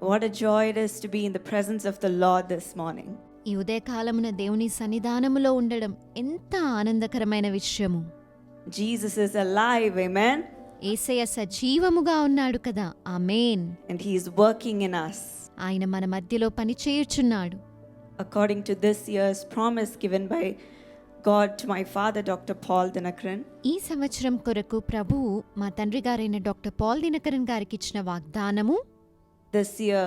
What a joy it is to be in the presence of the Lord this morning. ఈ ఉదయకాలమున దేవుని సన్నిధానములో ఉండడం ఎంత ఆనందకరమైన విషయము Jesus is alive, amen? ఏసయ్య సజీవముగా ఉన్నాడు కదా ఆమేన్ And he is working in us. ఆయన మన మధ్యలో పని చేయుచున్నాడు According to this year's promise given by God to my father, Dr. Paul Dinakran, ఈ సంవత్సరం కొరకు ప్రభువు మా తండ్రి గారైన డాక్టర్ పాల్ దినకరన్ గారికి ఇచ్చిన వాగ్దానము this year,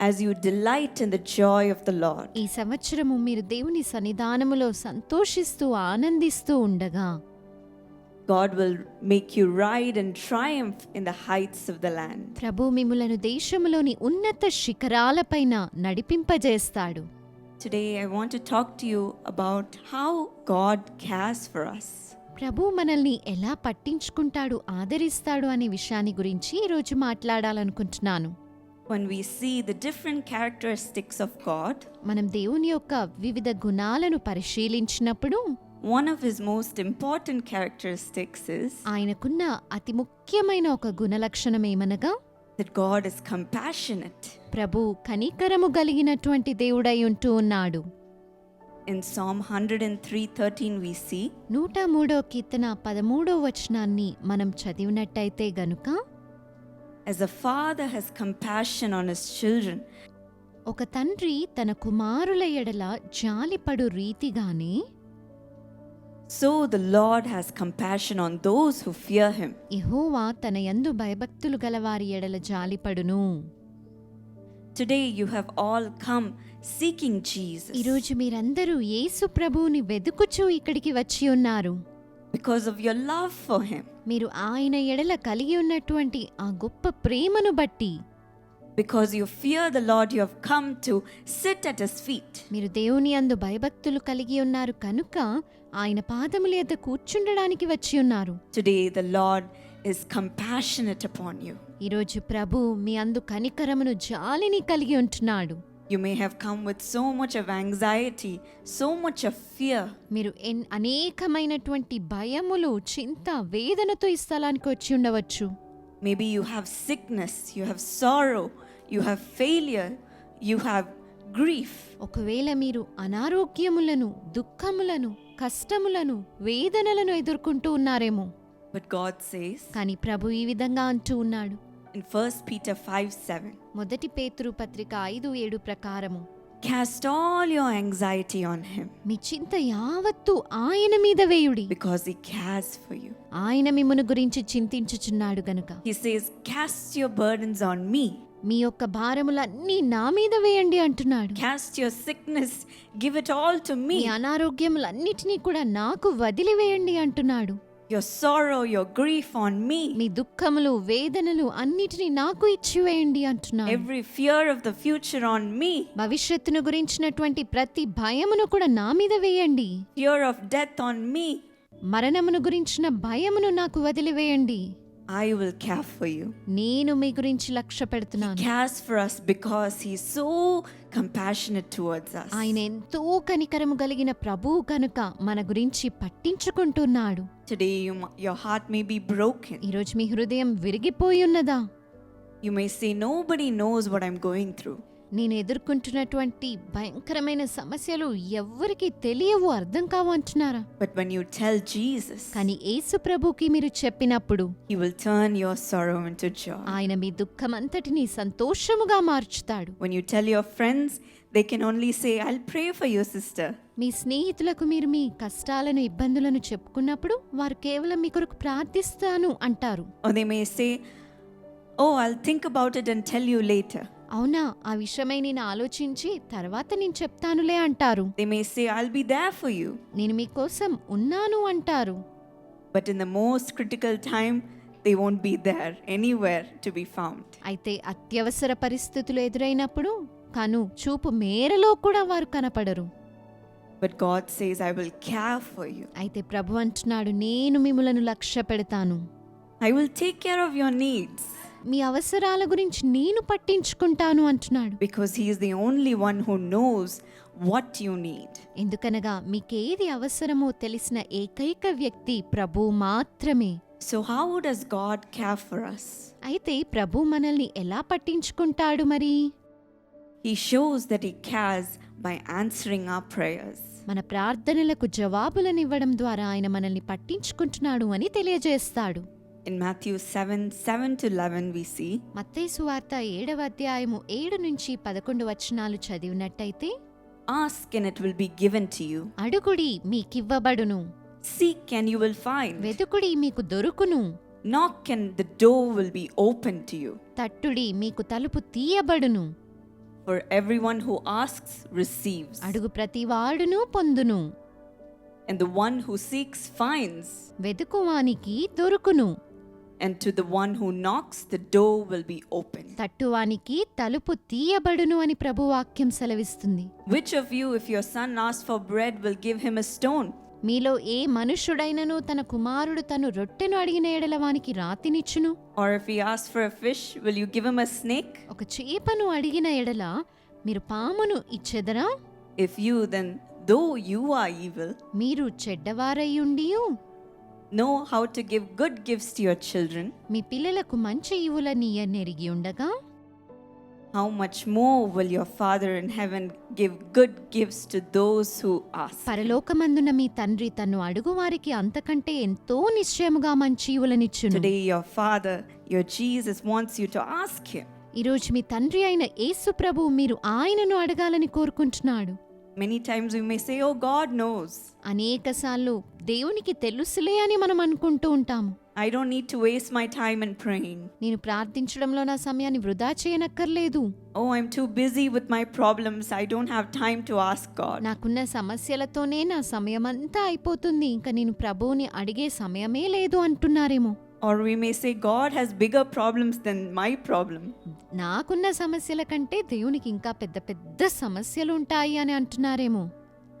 as you delight in the joy of the Lord, ఈ సంవత్సరము మీరు దేవుని సన్నిధానములో సంతోషిస్తూ ఆనందిస్తూ ఉండగా God will make you ride and triumph in the heights of the land. ప్రభు మిమ్ములను దేశములోని ఉన్నత శిఖరాలపైన నడిపింపజేస్తాడు Today, I want to talk to you about how God cares for us. ప్రభు మనల్ని ఎలా పట్టించుకుంటాడు ఆదరిస్తాడు అనే విషయాన్ని గురించి ఈరోజు మాట్లాడాలనుకుంటున్నాను When we see the different characteristics of God, మనం దేవుని యొక్క వివిధ గుణాలను పరిశీలించినప్పుడు one of his most important characteristics is ఆయనకున్న అతి ముఖ్యమైన ఒక గుణలక్షణం ఏమనగా that God is compassionate. ప్రభు కనికరము కలిగినటువంటి దేవుడై ఉంటూ ఉన్నాడు In Psalm 103:13 we see, నూట మూడో కీర్తన పదమూడో వచనాన్ని మనం చదివినట్టయితే గనుక as a father has compassion on his children, ఒక తండ్రి తన కుమారుల ఎడల జాలిపడు రీతిగానే so the Lord has compassion on those who fear him. యెహోవా తన యందు భయభక్తులు గలవారి ఎడల జాలిపడును Today you have all come seeking Jesus. ఈరోజు మీరందరూ యేసు ప్రభువుని వెదుకుచూ ఇక్కడికి వచ్చి ఉన్నారు. Because of your love for him, మీరు ఆయన ఎడల కలిగి ఉన్నటువంటి ఆ గొప్ప ప్రేమను బట్టి. Because you fear the Lord, you have come to sit at his feet. మీరు దేవుని అందు భయభక్తులు కలిగి ఉన్నారు కనుక ఆయన పాదముల యొద్ద కూర్చుండడానికి వచ్చి ఉన్నారు. Today the Lord is compassionate upon you. ఈరోజు ప్రభు మీ అందు కనికరమును జాలిని కలిగి ఉంటున్నాడు. You may have come with so much of anxiety so much of fear మీరు అనేకమైనటువంటి భయములు చింత వేదనతో ఈ స్థలానికి వచ్చి ఉండవచ్చు. Maybe you have sickness you have sorrow you have failure you have grief ఒకవేళ మీరు అనారోగ్యములను దుఃఖములను కష్టములను వేదనలను ఎదుర్కొంటూ ఉన్నారేమో. బట్ గాడ్ సేస్ కానీ ప్రభు ఈ విధంగా అంటూ ఉన్నాడు. In 1 Peter 5 7, మొదటి పేతురు పత్రిక ఐదు ఏడు ప్రకారము cast all your anxiety on Him మీ చింత యావత్తు ఆయన మీద వేయుడి because He cares for you. ఆయన మిమ్మును గురించి చింతించుచున్నాడు గనుక He says, Cast your burdens on me, మీ యొక్క భారములన్నీ నా మీద వేయండి అంటున్నాడు cast your sickness, give it all to మీ. అనారోగ్యములన్నిటినీ కూడా నాకు వదిలివేయండి అంటున్నాడు Your sorrow, your grief on me. మీ దుఃఖములు వేదనలు అన్నిటినీ నాకు ఇచ్చివేయండి అంటున్నాడు Every fear of the future on me. భవిష్యత్తును గురించినటువంటి ప్రతి భయమును కూడా నా మీద వేయండి Fear of death on me. మరణమును గురించిన భయమును నాకు వదిలివేయండి I will care for you. నేను మీ గురించి లక్ష్య పెడుతున్నాను cares for us because he's so compassionate towards us. ఆయన ఎంతో కనికరము కలిగిన ప్రభువు కనుక మన గురించి పట్టించుకుంటున్నాడు Today, you, m- your heart may be broken. ఈరోజు మీ హృదయం విరిగిపోయి ఉన్నదా You may say, Nobody knows what I'm going through. నేను ఎదుర్కొంటున్నటువంటి భయంకరమైన సమస్యలు ఎవరికి తెలియవు అర్థం కావు అంటున్నారా? But when you tell Jesus కానీ యేసు ప్రభుకి మీరు చెప్పినప్పుడు he will turn your sorrow into joy ఆయన మీ దుఃఖమంతటిని సంతోషముగా మార్చుతాడు. When you tell your friends they can only say I'll pray for your sister మీ స్నేహితులకు మీరు మీ కష్టాలను ఇబ్బందులను చెప్పుకున్నప్పుడు వారు కేవలం మీ కొరకు ప్రార్థిస్తాను అంటారు. ఓ they may say oh I'll think about it and tell you later అవునా ఆ విషయమై నేను ఆలోచించి తర్వాత నేను చెప్తానులే అంటారు. నేను మీకోసం ఉన్నాను అంటారు. But in the most critical time they won't be there anywhere to be found అయితే అత్యవసర పరిస్థితులు ఎదురైనప్పుడు కను చూపు మేరలో కూడా వారు కనపడరు. But God says I will care for you అయితే ప్రభు అంటున్నాడు నేను మిమ్మలను లక్ష్యపెడతాను I will take care of your needs మీ అవసరాల గురించి నేను పట్టించుకుంటాను అంటున్నాడు because He is the only one who knows what you need. ఎందుకనగా మీకేది అవసరమో తెలిసిన ఏకైక వ్యక్తి ప్రభు మాత్రమే So, how does God care for us? అయితే ప్రభు మనల్ని ఎలా పట్టించుకుంటాడు మరి He shows that He cares by answering our prayers. మన ప్రార్థనలకు జవాబులనివ్వడం ద్వారా ఆయన మనల్ని పట్టించుకుంటున్నాడు అని తెలియజేస్తాడు In Matthew 7 7 to 11, we see, మత్తయి వార్త ఏడవ అధ్యాయము ఏడు నుంచి పదకొండు వచనాలు చదివినట్టయితే Ask and it will be given to you. అడుగుడి మీకివ్వబడును Seek and you will find. వెతుకుడి మీకు దొరుకును Knock and the door will be opened to you. తట్టుడి మీకు తలుపు తీయబడును For everyone who asks receives, అడుగు ప్రతివాడును పొందును and the one who seeks finds, వెతుకువానికి దొరుకును And to the one who knocks, the door will be opened. తట్టువానికి తలుపు తీయబడును అని ప్రభువాక్యం సెలవిస్తుంది Which of you, if your son asks for bread, will give him a stone? మీలో ఏ మనుష్యుడైనను తన కుమారుడు తను రొట్టెను అడిగిన ఎడల వానికి రాతినిచ్చును Or if he asks for a fish, will you give him a snake? ఒక చేపను అడిగిన ఎడల మీరు పామును ఇచ్చెదరా If you, then, though you are evil, మీరు చెడ్డవారయ్యుండియు know how to give good gifts to your children, మీ పిల్లలకు మంచి ఇవులనీయ నెరిగి ఉండగా how much more will your Father in heaven give good gifts to those who ask? పరలోకమందున మీ తండ్రి తన్ను అడుగువారికి అంతకంటే ఎంతో నిశ్చయముగా మంచి ఇవులనిచ్చును Today, your Father, your Jesus, wants you to ask Him. ఈరోజు మీ తండ్రి అయిన యేసు ప్రభు మీరు ఆయనను అడగాలని కోరుకుంటున్నాడు many times you may say oh God knows అనేక సార్లు దేవునికి తెలుసులే అని మనం అనుకుంటూ ఉంటాం I don't need to waste my time and praying నేను ప్రార్థించడంలో నా సమయాన్ని వృధా చేయనక్కర్లేదు. ఓ I'm too busy with my problems I don't have time to ask God నాకున్న సమస్యలతోనే నా సమయం అంతా అయిపోతుంది. ఇంకా నేను ప్రభువుని అడిగే సమయమే లేదు అంటున్నారేమో. Or we may say, God has bigger problems than my problem. నాకున్న సమస్యల కంటే దేవునికి ఇంకా పెద్ద పెద్ద సమస్యలు ఉంటాయి అని అంటున్నారేమో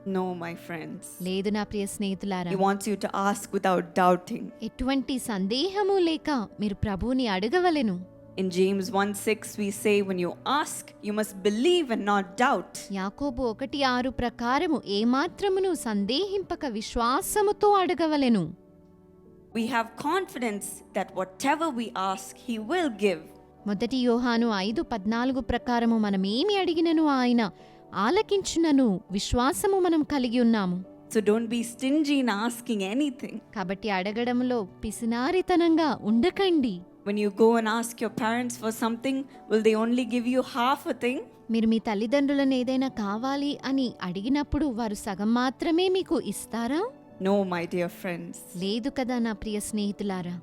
No, my friends. లేదు నా ప్రియ స్నేహితులారా He wants you to ask without doubting. ఎటువంటి సందేహము లేక మీరు ప్రభువుని అడగవలెను In James 1 6, we say, When you ask, you must believe and not doubt. యాకోబు ఒకటి ఆరు ప్రకారము ఏమాత్రమును సందేహింపక విశ్వాసముతో అడగవలెను we have confidence that whatever we ask he will give. మొదటి యోహాను ఐదు పద్నాలుగు ప్రకారము మనం ఏమి అడిగినను ఆయన ఆలకించునను విశ్వాసము మనం కలిగి ఉన్నాము. So don't be stingy asking anything కాబట్టి అడగడంలో పిసినారితనంగా ఉండకండి. When you go ask your parents for something will they only give you half thing మీరు మీ తల్లిదండ్రులను ఏదైనా కావాలి అని అడిగినప్పుడు వారు సగం మాత్రమే మీకు ఇస్తారా? No, my dear friends. లేదు కదా నా ప్రియ స్నేహితులారా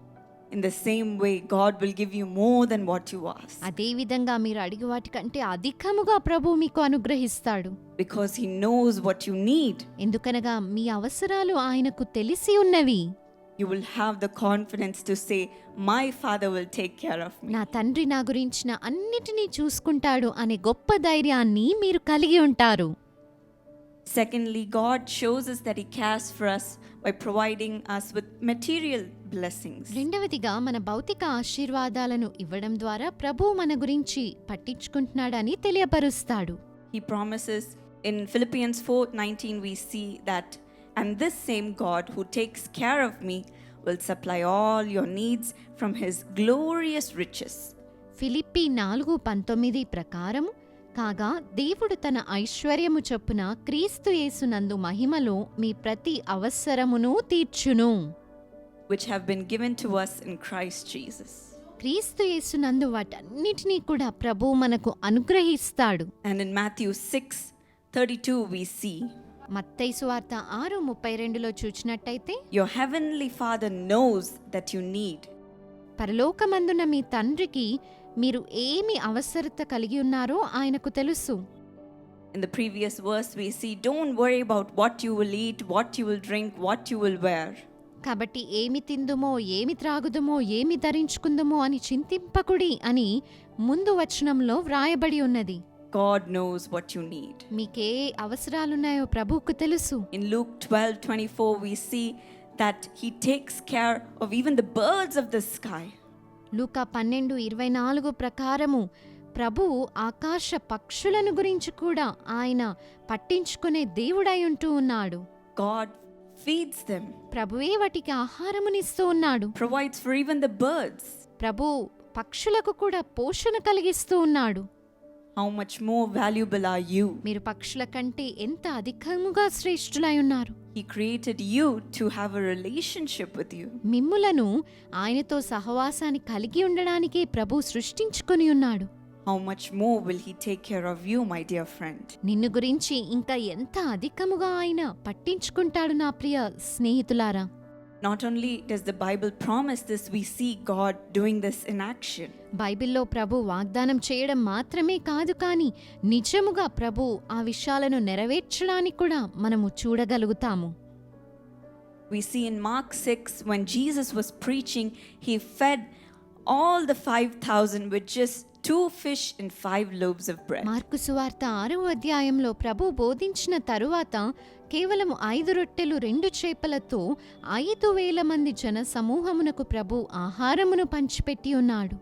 In the same way, God will give you more than what you ask అదే విధంగా మీరు అడిగి వాటికంటే అధికముగా ప్రభు మీకు అనుగ్రహిస్తాడు because He knows what you need. ఎందుకనగా మీ అవసరాలు ఆయనకు తెలిసి ఉన్నవి You will have the confidence to say, My Father will take care of me. నా తండ్రి నా గురించిన అన్నిటినీ చూసుకుంటాడు అనే గొప్ప ధైర్యాన్ని మీరు కలిగి ఉంటారు Secondly, God shows us that He cares for us by providing us with material blessings. రెండవదిగా మన భౌతిక ఆశీర్వాదాలను ఇవ్వడం ద్వారా ప్రభు మన గురించి పట్టించుకుంటున్నాడని తెలియపరుస్తాడు He promises in Philippians 4:19 we see that and this same God who takes care of me will supply all your needs from his glorious riches. ఫిలిప్పి నాలుగు పంతొమ్మిది ప్రకారము కాగా దేవుడు తన ఐశ్వర్యము చొప్పున క్రీస్తు యేసునందు మహిమలో మీ ప్రతి అవసరమును తీర్చును. Which have been given to us in Christ Jesus. క్రీస్తు యేసునందు వాటన్నిటినీ కూడా ప్రభు మనకు అనుగ్రహిస్తాడు. And in Matthew 6:32 we see. మత్తైసు వార్త ఆరు ముప్పై రెండులో చూచినట్టయితే your heavenly Father knows that you need. పరలోకమందున మీ తండ్రికి మీరు ఏమి అవసరత కలిగి ఉన్నారో ఆయనకు తెలుసు In the previous verse, we see, Don't worry about what you will eat, what you will drink, what you will wear. కాబట్టి ఏమి తిందుమో ఏమి త్రాగుదుమో ఏమి ధరించుకుందుమో అని చింతింపకుడి అని ముందు వచనంలో వ్రాయబడి ఉన్నది God knows what you need. మీకే అవసరాలున్నాయో ప్రభువుకు తెలుసు In Luke 12 24, we see that He takes care of even the birds of the sky. లూకా పన్నెండు ఇరవై నాలుగు ప్రకారము ప్రభువు ఆకాశ పక్షులను గురించి కూడా ఆయన పట్టించుకునే దేవుడై ఉంటూ ఉన్నాడు. Feeds them, ప్రభువే వాటికి ఆహారమునిస్తూ ఉన్నాడు. The birds. ప్రభు పక్షులకు కూడా పోషణ కలిగిస్తూ ఉన్నాడు. How much more valuable are you? మీరు పక్షుల కంటే ఎంత అధికముగా శ్రేష్ఠులై ఉన్నారు He created you to have a relationship with you. మిమ్ములను ఆయనతో సహవాసాన్ని కలిగి ఉండడానికే ప్రభు సృష్టించుకొని ఉన్నాడు How much more will He take care of you, my dear friend? నిన్ను గురించి ఇంకా ఎంత అధికముగా ఆయన పట్టించుకుంటాడు నా ప్రియ స్నేహితులారా Not only does the Bible promise this, we see God doing this in action. బైబిల్లో ప్రభు వాగ్దానం చేయడం మాత్రమే కాదు కానీ నిజముగా ప్రభు ఆ విషయాలను నెరవేర్చడానికి కూడా మనము చూడగలుగుతాము We see in Mark 6, when Jesus was preaching, He fed all the 5,000 with just two fish and five loaves of bread. మార్కు సువార్త ఆరో అధ్యాయంలో ప్రభు బోధించిన తరువాత కేవలం ఐదు రొట్టెలు రెండు చేపలతో ఐదు వేల మంది జన సమూహమునకు ప్రభు ఆహారమును పంచిపెట్టి ఉన్నాడు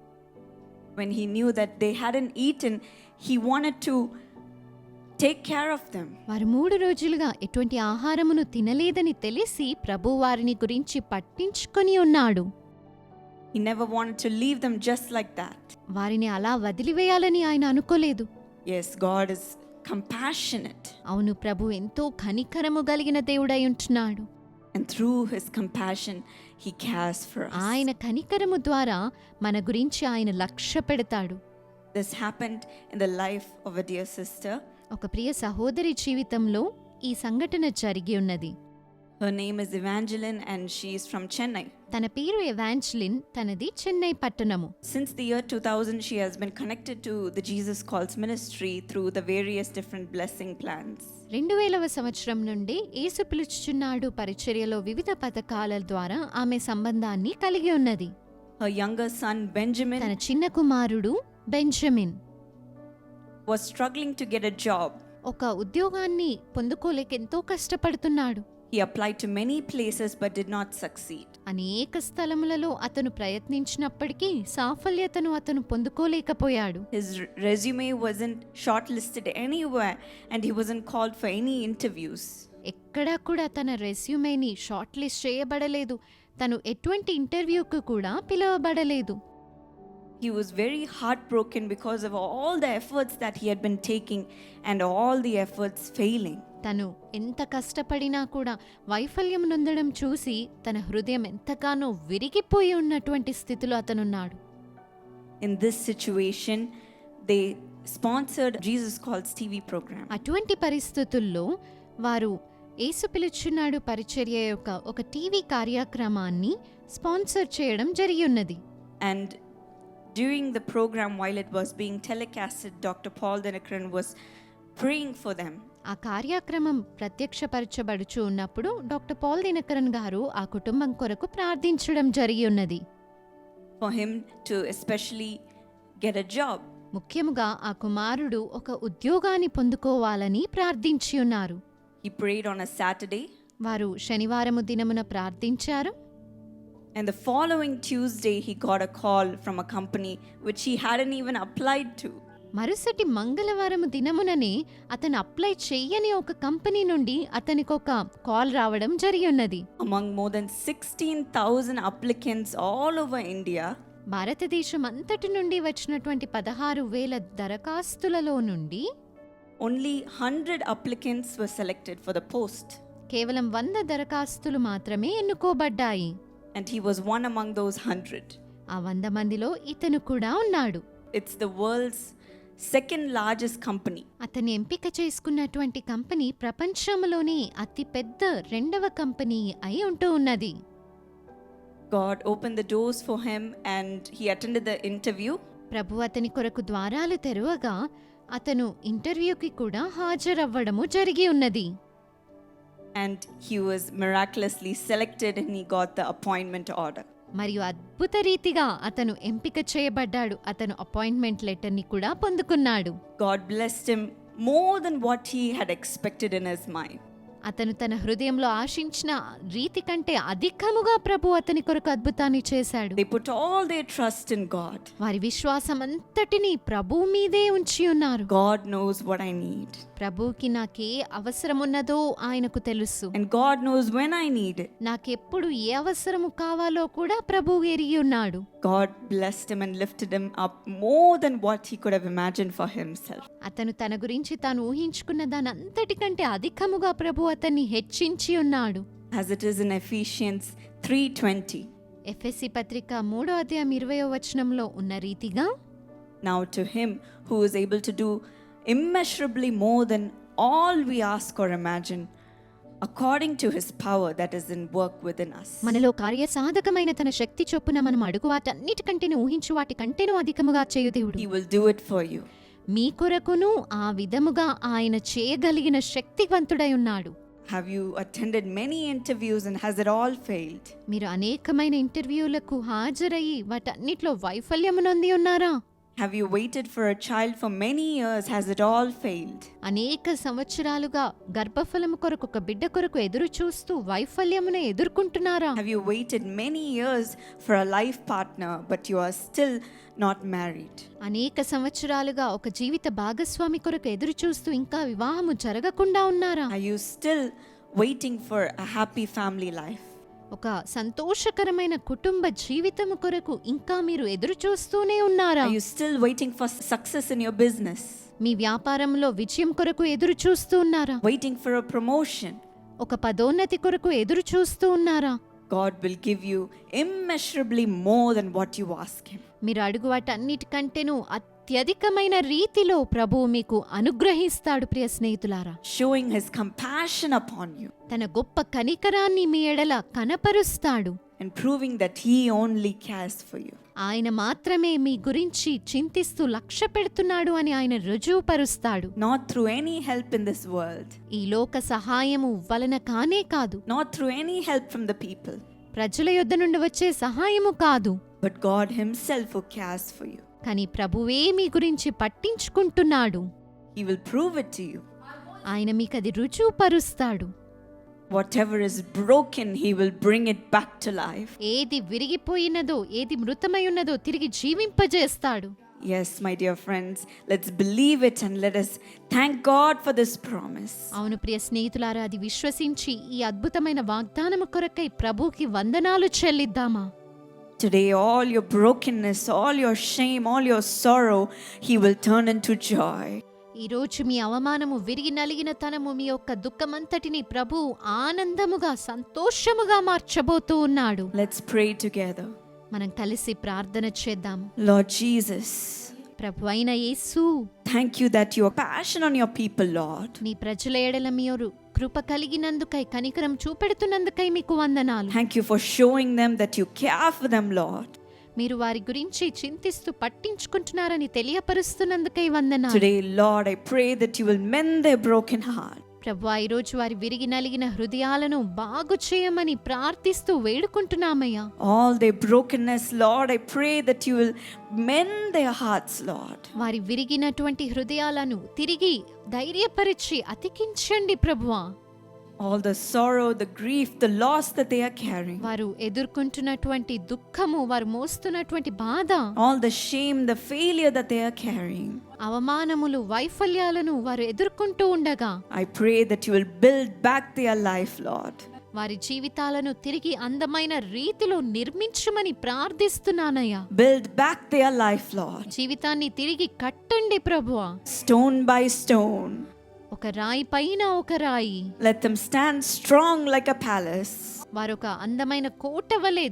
When He knew that they hadn't eaten, He wanted to take care of them. వారు మూడు రోజులుగా ఎటువంటి ఆహారమును తినలేదని తెలిసి ప్రభు వారిని గురించి పట్టించుకొని ఉన్నాడు He never wanted to leave them just like that. వారిని అలా వదిలివేయాలని ఆయన అనుకోలేదు Yes, God is compassionate, అవును ప్రభు ఎంతో కనికరము కలిగిన దేవుడై ఉంటున్నాడు and through His compassion, He cares for us. ఆయన కనికరము ద్వారా మన గురించి ఆయన లక్ష్య పెడతాడు This happened in the life of a dear sister. ఒక ప్రియ సహోదరి జీవితంలో ఈ సంఘటన జరిగి ఉన్నది Her name is Evangeline, and she is from Chennai. తన పేరు ఎవాంజలిన్ తనది చెన్నై పట్టణము Since the year 2000, she has been connected to the Jesus Calls ministry through the various different blessing plans. రెండు వేలవ సంవత్సరం నుండి యేసు పిలుచుచున్నాడు పరిచర్యలో వివిధ పథకాల ద్వారా ఆమె సంబంధాన్ని కలిగి ఉన్నది Her younger son, Benjamin, తన చిన్న కుమారుడు Benjamin was struggling to get a job. ఒక ఉద్యోగాన్ని పొందుకోలేక ఎంతో కష్టపడుతున్నాడు He applied to many places but did not succeed. అనేక స్థలములలో అతను ప్రయత్నించినప్పటికీ సాఫల్యతను అతను పొందుకోలేకపోయాడు His r- resume wasn't shortlisted anywhere, and he wasn't called for any interviews. ఎక్కడా కూడా తన రెస్యూమేని షార్ట్ లిస్ట్ చేయబడలేదు తను ఎటువంటి ఇంటర్వ్యూకు కూడా పిలువబడలేదు He was very heartbroken because of all the efforts that he had been taking and all the efforts failing. తను ఎంత కష్టపడినా కూడా వైఫల్యం నొందడం చూసి తన హృదయం ఎంతగానో విరిగిపోయి ఉన్నటువంటి స్థితిలో అతనున్నాడు In this situation, they sponsored Jesus Calls TV program. అటువంటి పరిస్థితుల్లో వారు యేసు పిలుచున్నాడు పరిచర్య యొక్క ఒక టీవీ కార్యక్రమాన్ని స్పాన్సర్ చేయడం జరిగి ఉన్నది And during the program while it was being telecasted doctor Paul Dhinakaran was praying for them ఆ కార్యక్రమం ప్రత్యక్షపరచబడుచు ఉన్నప్పుడు డాక్టర్ పాల్ దినకరన్ గారు ఆ కుటుంబం కొరకు ప్రార్థించడం జరిగి ఉన్నది for him especially get job ముఖ్యముగా ఆ కుమారుడు ఒక ఉద్యోగాన్ని పొందుకోవాలని ప్రార్థించి ఉన్నారు he prayed on a Saturday వారు శనివారము దినమున ప్రార్థించారు. And the following Tuesday he got a call from a company which he had an even applied to మరుసటి మంగళవారం దినముననే అతను అప్లై చేయని ఒక కంపెనీ నుండి అతనికి ఒక కాల్ రావడం జరిగి ఉన్నది among more than sixteen thousand applicants all over India భారతదేశం అంతటి నుండి వచ్చినటువంటి పదహారు వేల దరఖాస్తులలో నుండి only hundred applicants were selected for the post కేవలం వంద దరఖాస్తులు మాత్రమే ఎన్నుకోబడ్డాయి. And he was one among those hundred ఆ వంద మందిలో ఇతను కూడా ఉన్నాడు. It's the world's second largest company అతని ఎంపిక చేసుకున్నటువంటి కంపెనీ ప్రపంచంలోనే అతిపెద్ద రెండవ కంపెనీ అయి ఉంటూ ఉన్నది. God open the doors for him and he attend the interview ప్రభు అతని కొరకు ద్వారాలు తెరవగా అతను ఇంటర్వ్యూకి కూడా హాజరవ్వడము జరిగి ఉన్నది. And he was miraculously selected and he got the appointment order మరియు అద్భుత రీతిగా అతను ఎంపిక చేయబడ్డాడు. అతను అపాయింట్మెంట్ లెటర్ని కూడా పొందుకున్నాడు. God blessed him more than what he had expected in his mind అతను తన హృదయంలో ఆశించిన రీతి కంటే అధికముగా ప్రభు అతని కొరకు అద్భుతాన్ని చేశాడు They put all their trust in God. వారి విశ్వాసం అంతటిని ప్రభు మీదే ఉంచి ఉన్నారు God knows what I need. ప్రభుకి నాకే అవసరమున్నదో ఆయనకు తెలుసు God knows when I need it. నాకెప్పుడు ఏ అవసరము కావాలో కూడా ప్రభు ఎరిగి ఉన్నాడు God blessed him and lifted him up more than what he could have imagined for himself. అతను తన గురించి తాను ఊహించుకున్న దాని అంతటికంటే అధికముగా ప్రభు అతన్ని హెచ్చించి ఉన్నాడు As it is in Ephesians 3:20. ఎఫ్ఎస్సి పత్రిక మూడో అధ్యాయం ఇరవయో వచనంలో ఉన్న రీతిగా Now to him who is able to do immeasurably more than all we ask or imagine, according to his power that is in work within us. మనలో కార్యసాధకమైన తన శక్తి చొప్పున మనం అడుగు వాటన్నిటికంటేను ఊహించు వాటి కంటేను అధికముగా చేయు దేవుడు He will do it for you. మీ కొరకును ఆ విధముగా ఆయన చేయగలిగిన శక్తివంతుడై ఉన్నాడు have you attended many interviews and has it all failed మీరు అనేకమైన ఇంటర్వ్యూలకు హాజరయ్యి వాటన్నిటిలో వైఫల్యం నొంది ఉన్నారా Have you waited for a child for many years? Has it all failed? అనేక సంవత్సరాలుగా గర్భఫలము కొరకు ఒక బిడ్డ కొరకు ఎదురు చూస్తూ వైఫల్యమును ఎదుర్కొంటున్నారా Have you waited many years for a life partner but you are still not married? అనేక సంవత్సరాలుగా ఒక జీవిత భాగస్వామి కొరకు ఎదురు చూస్తూ ఇంకా వివాహము జరగకుండా ఉన్నారా Are you still waiting for a happy family life? ఒక సంతోషకరమైన కుటుంబ జీవితం కొరకు ఇంకా మీరు ఎదురు చూస్తూనే ఉన్నారా you still waiting for success in your business మీ వ్యాపారంలో విజయం కొరకు ఎదురు చూస్తూ ఉన్నారా? వెయిటింగ్ ఫర్ అ ప్రమోషన్ ఒక పదోన్నతి కొరకు ఎదురు చూస్తూ ఉన్నారా? God will give you immeasurably more than what you ask him మీరు అడుగు వాటన్నిటికంటేను అత్యంత అత్యధికమైన రీతిలో ప్రభువు మీకు అనుగ్రహిస్తాడు ప్రియ స్నేహితులారా. Showing His compassion upon you. తన గొప్ప కనికరాన్ని మీ ఎడల కనపరుస్తాడు. And proving that He only cares for you. ఆయన మాత్రమే మీ గురించి చింతిస్తూ లక్ష్య పెడుతున్నాడు అని ఆయన రుజువుపరుస్తాడు. Not through any help in this world, ఈ లోక సహాయము వలన కానే కాదు. Not through any help from the people, ప్రజల యొద్ద నుండి వచ్చే సహాయము కాదు. But God Himself who cares for you. కానీ ప్రభువే మీ గురించి పట్టించుకుంటున్నాడు He will prove it to you. ఆయన మీకు అది రుజువుపరుస్తాడు Whatever is broken, He will bring it back to life. ఏది విరిగిపోయినదో ఏది మృతమై ఉన్నదో తిరిగి జీవింపజేస్తాడు Yes, my dear friends, let's believe it and let us thank God for this promise. అవును ప్రియ స్నేహితులారా అది విశ్వసించి ఈ అద్భుతమైన వాగ్దానము కొరకై ప్రభుకి వందనాలు చెల్లిద్దామా Today, all your brokenness, all your shame, all your sorrow, He will turn into joy. ఈ రోజు మీ అవమానము విరిగి నలిగిన తనము మీ యొక్క దుఃఖమంతటిని ప్రభు ఆనందముగా సంతోషముగా మార్చబోతూ ఉన్నాడు Let's pray together. మనం కలిసి ప్రార్థన చేద్దాం Lord Jesus, ప్రభు అయిన యేసు thank you that you are passion on your people, Lord. నీ ప్రజల ఎడల మీరు కృప కలిగినందుకై కనికరం చూపెడుతున్నందుకై మీకు వందనాలు. Thank you for showing them that you care for them Lord మీరు వారి గురించి చింతిస్తూ పట్టించుకుంటున్నారని తెలియపరుస్తున్నందుకై వందనాలు. Today Lord I pray that you will mend their broken heart ప్రభు ఈ రోజు వారి విరిగి నలిగిన హృదయాలను బాగు చేయమని ప్రార్థిస్తూ వేడుకుంటున్నామయ్యా All their brokenness, Lord, I pray that you will mend their hearts, Lord. వారి విరిగినటువంటి హృదయాలను తిరిగి ధైర్యపరిచి అతికించండి ప్రభువా All the sorrow, the grief, the loss that they are carrying, వారు ఎదుర్కొంటున్నటువంటి దుఃఖము వారు మోస్తున్నటువంటి బాధ all the shame, the failure that they are carrying. అవమానములు వైఫల్యాలను వారు ఎదుర్కొంటూ ఉండగా I pray that you will build back their life, Lord. వారి జీవితాలను తిరిగి అందమైన రీతిలో నిర్మించమని ప్రార్థిస్తున్నానయ్యా Build back their life, Lord. జీవితాన్ని తిరిగి కట్టండి ప్రభువా Stone by stone. ఒక రాయి పైన ఒక రాయి Let them stand strong like a palace. వారొక అందమైన కోట వలె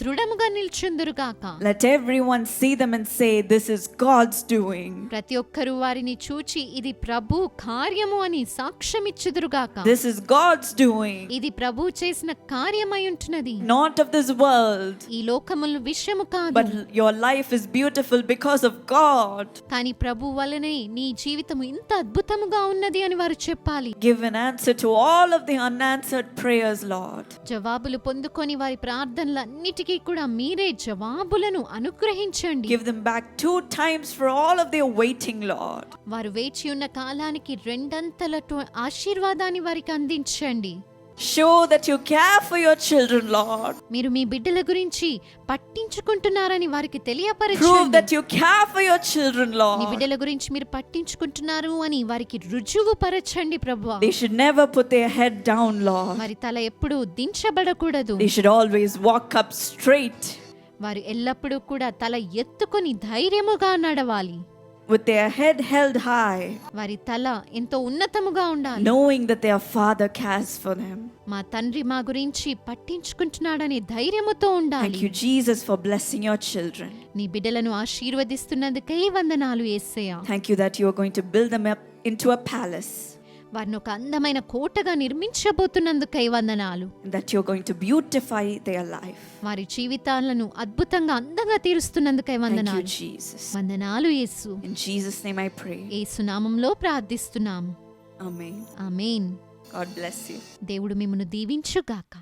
దృఢముగా నిల్చుందురుగాక Let everyone see them and say, This is God's doing. ప్రతి ఒక్కరూ వారిని చూచి ఇది ప్రభు కార్యము అని సాక్ష్యమిచ్చుదురుగాక This is God's doing, ఇది ప్రభు చేసిన కార్యమై ఉంటున్నది not of this world. ఈ లోకములు విషయము కాదు But your life is beautiful because of God. కానీ ప్రభు వలనే నీ జీవితం ఇంత అద్భుతముగా ఉన్నది అని వారు చెప్పాలి Give an answer to all of the unanswered prayers, Lord. జవాబులు పొందుకొని వారి ప్రార్థనలన్నిటికీ వాటన్నిటికీ కూడా మీరే జవాబులను అనుగ్రహించండి Give them back two times for all of their waiting, Lord. వారు వేచి ఉన్న కాలానికి రెండంతల టు- ఆశీర్వాదాన్ని వారికి అందించండి Show that you care for your children, Lord. మీరు మీ బిడ్డల గురించి పట్టించుకుంటున్నారని వారికి Prove తెలియపరచండి that you care for your children, me Lord. బిడ్డల గురించి మీరు పట్టించుకుంటున్నారు అని వారికి రుజువు పరచండి ప్రభు They should never put their head down, Lord. వారి తల ఎప్పుడూ దించబడకూడదు They should always walk up straight వారు ఎల్లప్పుడూ కూడా తల ఎత్తుకొని ధైర్యముగా నడవాలి with their head held high, వారి తల ఎంతో ఉన్నతముగా ఉండాలి knowing that their Father cares for them. మా తండ్రి మా గురించి పట్టించుకుంటున్నాడనే ధైర్యముతో ఉండాలి Thank you, Jesus, for blessing your children. నీ బిడ్డలను ఆశీర్వదిస్తున్నందుకై వందనాలు యేసయ్య Thank you that you are going to build them up into a palace వారిని ఒక అందమైన కోటగా నిర్మించబోతున్నందుకై వందనాలు that you're going to beautify their life. వారి జీవితాలను అద్భుతంగా అందంగా తీరుస్తున్నందుకై Thank you, వందనాలు Jesus. వందనాలు యేసు In Jesus' name I pray. యేసు నామంలో ప్రార్థిస్తున్నాము Amen. Amen God bless you. దేవుడు మిమ్మను దీవించుగాక